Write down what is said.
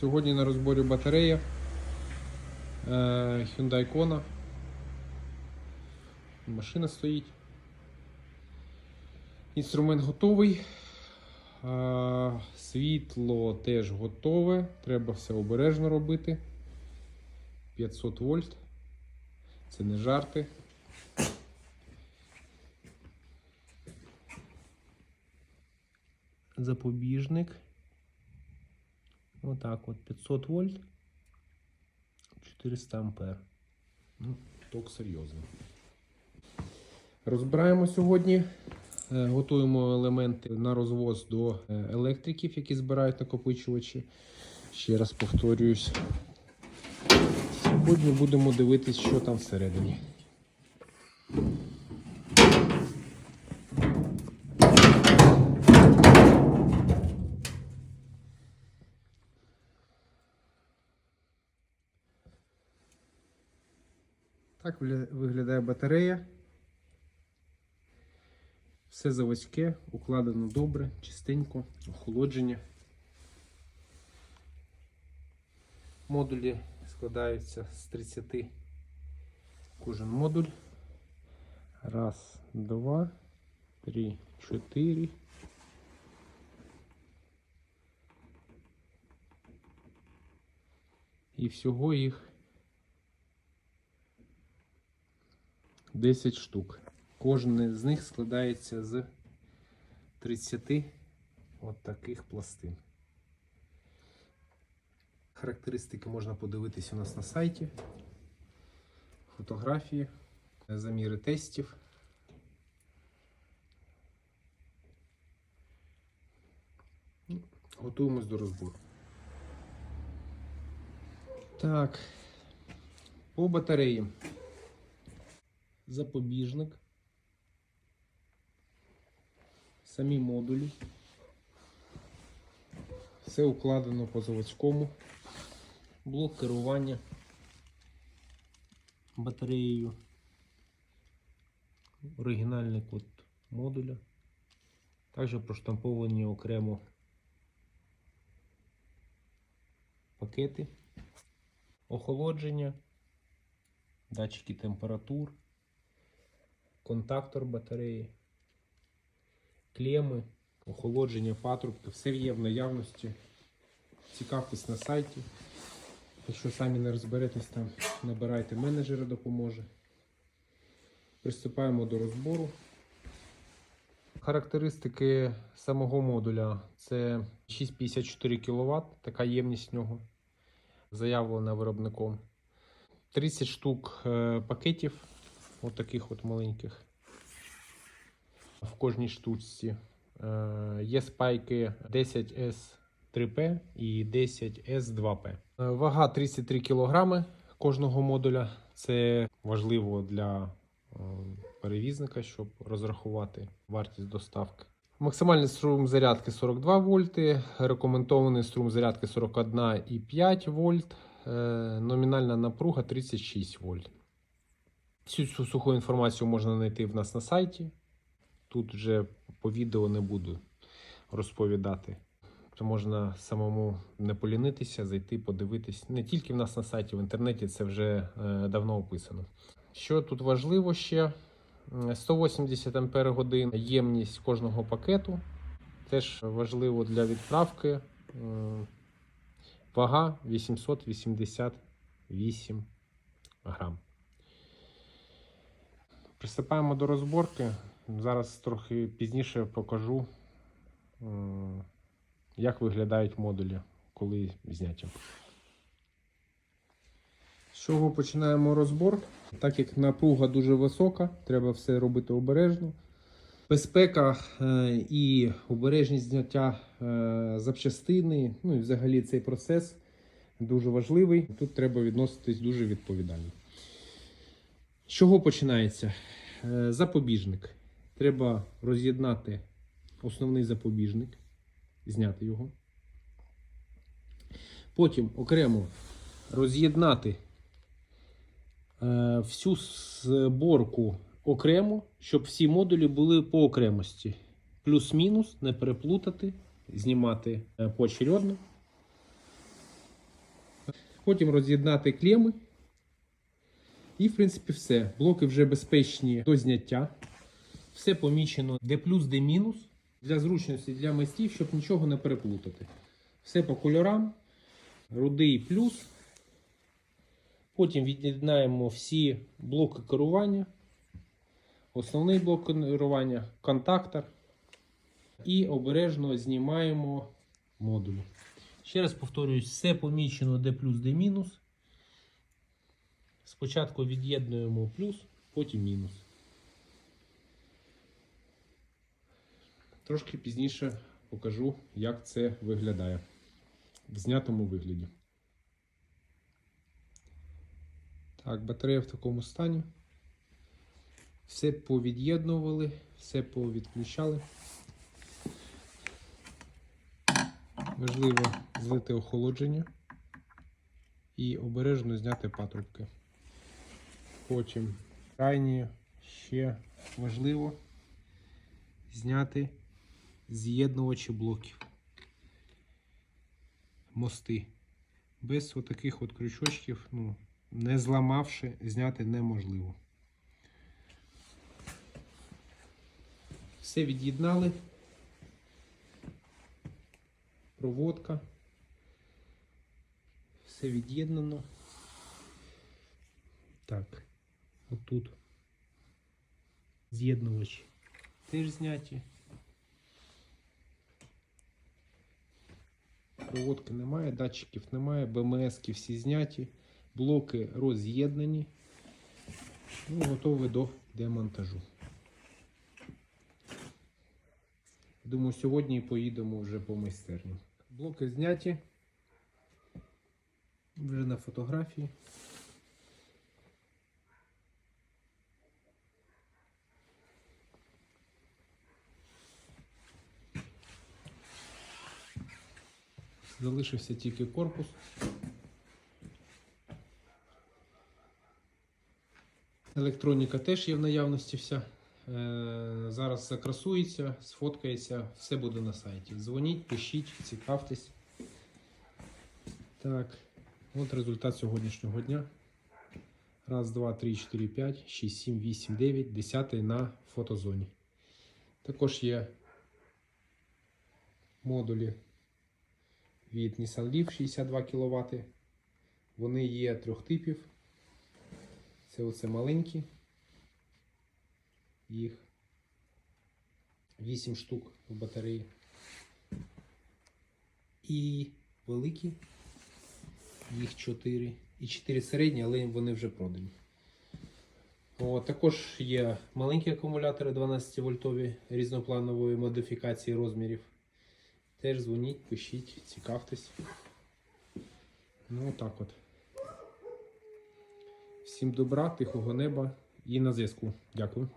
Сьогодні на розборі батарея е, Hyundai Kona. Машина стоїть. Інструмент готовий. Е, Світло теж готове. Треба все обережно робити. 500 вольт. Це не жарти. Запобіжник. Отак от 500 вольт, 400 ампер. Ну, ток серйозний. Розбираємо сьогодні. е, Готуємо елементи на розвоз до е, електриків, які збирають накопичувачі. Ще раз повторююсь. Сьогодні будемо дивитись, що там всередині. Так виглядає батарея. Все заводське, укладено добре, чистенько, охолодження. Модулі складаються з 30. Кожен модуль. Раз, два, три, чотири. І всього їх 10 штук. Кожен з них складається з 30 от таких пластин. Характеристики можна подивитись у нас на сайті. Фотографії, заміри тестів. Готуємось до розбору. Так, по батареї запобіжник, самі модулі. Все укладено по заводському. Блок керування батареєю. Оригінальний код модуля. Також проштамповані окремо пакети, охолодження, датчики температур контактор батареї, клеми, охолодження патрубки, все є в наявності. Цікавтесь на сайті. Якщо самі не розберетесь там, набирайте менеджера допоможе. Приступаємо до розбору. Характеристики самого модуля це 654 кВт, така ємність нього, заявлена виробником. 30 штук е, пакетів от таких от маленьких. В кожній штучці Е, є спайки 10S3P і 10S2P. Е, Вага 33 кг кожного модуля. Це важливо для е, перевізника, щоб розрахувати вартість доставки. Максимальний струм зарядки 42 вольти, рекомендований струм зарядки 41,5 вольт, номінальна напруга 36 вольт. Всю цю суху інформацію можна знайти в нас на сайті. Тут вже по відео не буду розповідати. То можна самому не полінитися, зайти, подивитись. Не тільки в нас на сайті, в інтернеті це вже е, давно описано. Що тут важливо ще? 180 Ампер годин ємність кожного пакету. Теж важливо для відправки. Вага 888 грам. Приступаємо до розборки. Зараз трохи пізніше покажу, як виглядають модулі, коли зняті. З чого починаємо розбор? Так як напруга дуже висока, треба все робити обережно. Безпека е, і обережність зняття е, запчастини, ну і взагалі цей процес дуже важливий. Тут треба відноситись дуже відповідально. З чого починається? Е, Запобіжник. Треба роз'єднати основний запобіжник, зняти його. Потім окремо роз'єднати е, всю зборку окремо, щоб всі модулі були по окремості. Плюс-мінус, не переплутати, знімати е, поочередно. Потім роз'єднати клеми. І, в принципі, все. Блоки вже безпечні до зняття. Все помічено де плюс, де мінус. Для зручності для майстрів, щоб нічого не переплутати. Все по кольорам. Рудий плюс. Потім від'єднаємо всі блоки керування. Основний блок керування, контактор. І обережно знімаємо модулі. Ще раз повторюсь, все помічено де плюс, де мінус. Спочатку від'єднуємо плюс, потім мінус. Трошки пізніше покажу, як це виглядає в знятому вигляді. Так, батарея в такому стані. Все повід'єднували, все повідключали. Важливо злити охолодження і обережно зняти патрубки. Потім крайні ще важливо зняти з'єднувачі блоків. Мости. Без отаких от крючочків, ну, не зламавши, зняти неможливо. Все від'єднали. Проводка. Все від'єднано. Так, отут. З'єднувачі теж зняті. Проводки немає, датчиків немає, БМСки всі зняті, блоки роз'єднані. Ну, готові до демонтажу. Думаю, сьогодні поїдемо вже по майстерні. Блоки зняті. Вже на фотографії. Залишився тільки корпус. Електроніка теж є в наявності вся. Е, Зараз закрасується, сфоткається, все буде на сайті. Дзвоніть, пишіть, цікавтесь. Так, от результат сьогоднішнього дня. Раз, два, три, чотири, п'ять, шість, сім, вісім, дев'ять, десятий на фотозоні. Також є модулі від Nissan Leaf 62 кВт. Вони є трьох типів. Це оце маленькі. Їх 8 штук в батареї. І великі. Їх 4. І 4 середні, але вони вже продані. О, також є маленькі акумулятори 12 вольтові різнопланової модифікації розмірів. Теж дзвоніть, пишіть, цікавтесь. Ну, так от. Всім добра, тихого неба і на зв'язку. Дякую.